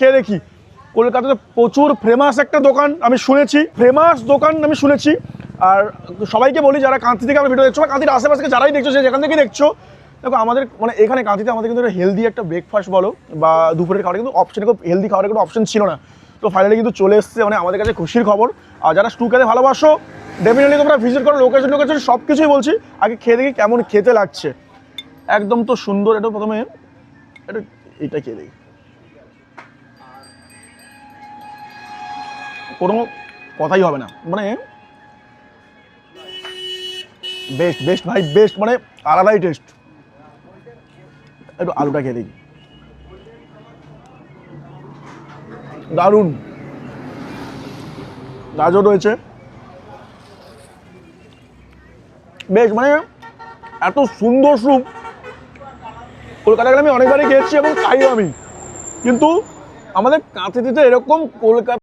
খেয়ে দেখি। কলকাতাতে প্রচুর ফেমাস একটা দোকান আমি শুনেছি। ফেমাস দোকান আমি শুনেছি। আর সবাইকে বলি, যারা কাঁথি থেকে আমার ভিডিও দেখছ বা কাঁথির আশেপাশে যারাই দেখছ, সে যেখান থেকে দেখছ, দেখো আমাদের মানে এখানে কাঁথিতে আমাদের কিন্তু হেলদি একটা ব্রেকফাস্ট বলো বা দুপুরের খাবার কিন্তু অপশন খুব হেলদি খাবারের কোনো অপশন ছিল না। তো ফাইনালি কিন্তু চলে এসছে মানে আমাদের কাছে খুশির খবর। আর যারা স্টু খেতে ভালোবাসো ডেফিনেটলি তোমরা ভিজিট করো লোকেশন লোকেশন সব কিছুই বলছি। আগে খেয়ে দেখি কেমন খেতে লাগছে। একদম তো সুন্দর, এটা প্রথমে, এটা এটা খেয়ে দেখি। কোনো কথাই হবে না। মানে বেস্ট বেস্ট ভাই বেস্ট মানে আলাদাই টেস্ট একটু আলুটা খেয়ে দেখি। দারুণ। গাজর রয়েছে। বেশ মানে এত সুন্দর স্যুপ। কলকাতা গেলে আমি অনেকবারই খেয়েছি এবং খাইও আমি। কিন্তু আমাদের কাঁথিতে এরকম কলকাতা